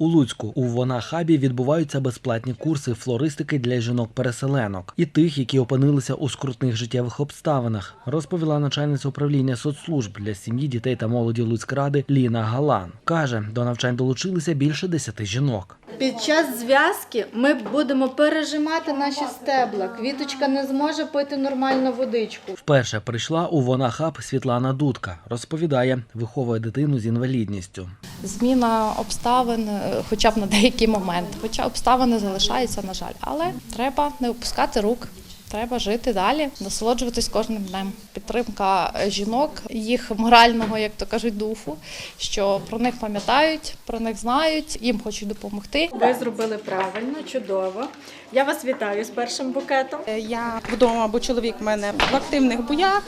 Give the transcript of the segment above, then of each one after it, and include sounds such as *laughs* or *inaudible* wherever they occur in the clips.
У Луцьку у вона хабі відбуваються безплатні курси флористики для жінок-переселенок і тих, які опинилися у скрутних життєвих обставинах, розповіла начальниця управління соцслужб для сім'ї, дітей та молоді Луцькради Ліна Галан. каже, до навчань долучилися більше десяти жінок. Під час зв'язки ми будемо пережимати наші стебла. Квіточка не зможе пити нормально водичку. Вперше прийшла у вона хаб Світлана Дудка. Розповідає, виховує дитину з інвалідністю. Зміна обставин, е, хоча б на деякий момент. Хоча обставини залишаються, на жаль, але треба не опускати рук. Треба жити далі, насолоджуватись кожним днем. Підтримка жінок, їх морального, як то кажуть, духу, що про них пам'ятають, про них знають, їм хочуть допомогти. Ви зробили правильно, чудово. Я вас вітаю з першим букетом. Е, Я вдома, бо чоловік в мене в активних боях,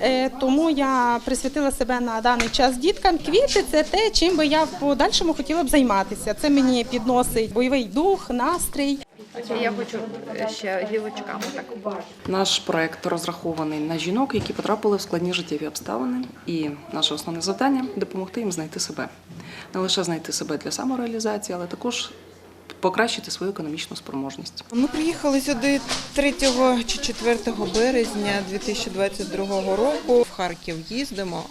е, тому я присвятила себе на даний час діткам. Квіти це те, чим би я в подальшому хотіла б займатися. Це мені підносить бойовий дух, настрій. Я хочу ще гілочками так. Наш проект розрахований на жінок, які потрапили в складні життєві обставини, і наше основне завдання допомогти їм знайти себе, не лише знайти себе для самореалізації, але також покращити свою економічну спроможність. Ми приїхали сюди 3 чи 4 березня 2022 року. В Харків їздимо,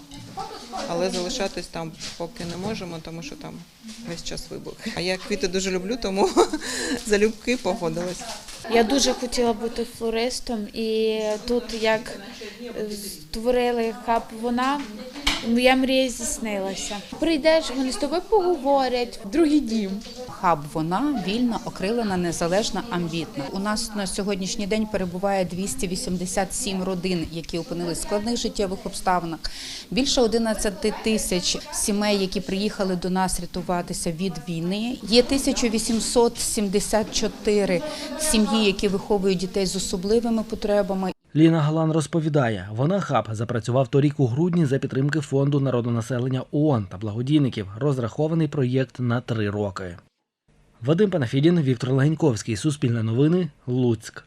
але залишатись там поки не можемо, тому що там весь час вибух. А я квіти дуже люблю, тому *laughs* залюбки погодилась. Я дуже хотіла бути флористом, і тут як створили хаб вона, моя мрія здійснилася. Прийдеш, вони з тобою поговорять, другий дім. Хаб вона вільна, окрилена, незалежна, амбітна. У нас на сьогоднішній день перебуває 287 родин, які опинились в складних життєвих обставинах. Більше 11 тисяч сімей, які приїхали до нас рятуватися від війни. Є 1874 сім'ї, які виховують дітей з особливими потребами. Ліна Галан розповідає, вона хаб запрацював торік у грудні за підтримки фонду народонаселення ООН та благодійників. Розрахований проєкт на три роки. Вадим Панафідін, Віктор Легеньковський, Суспільне новини, Луцьк.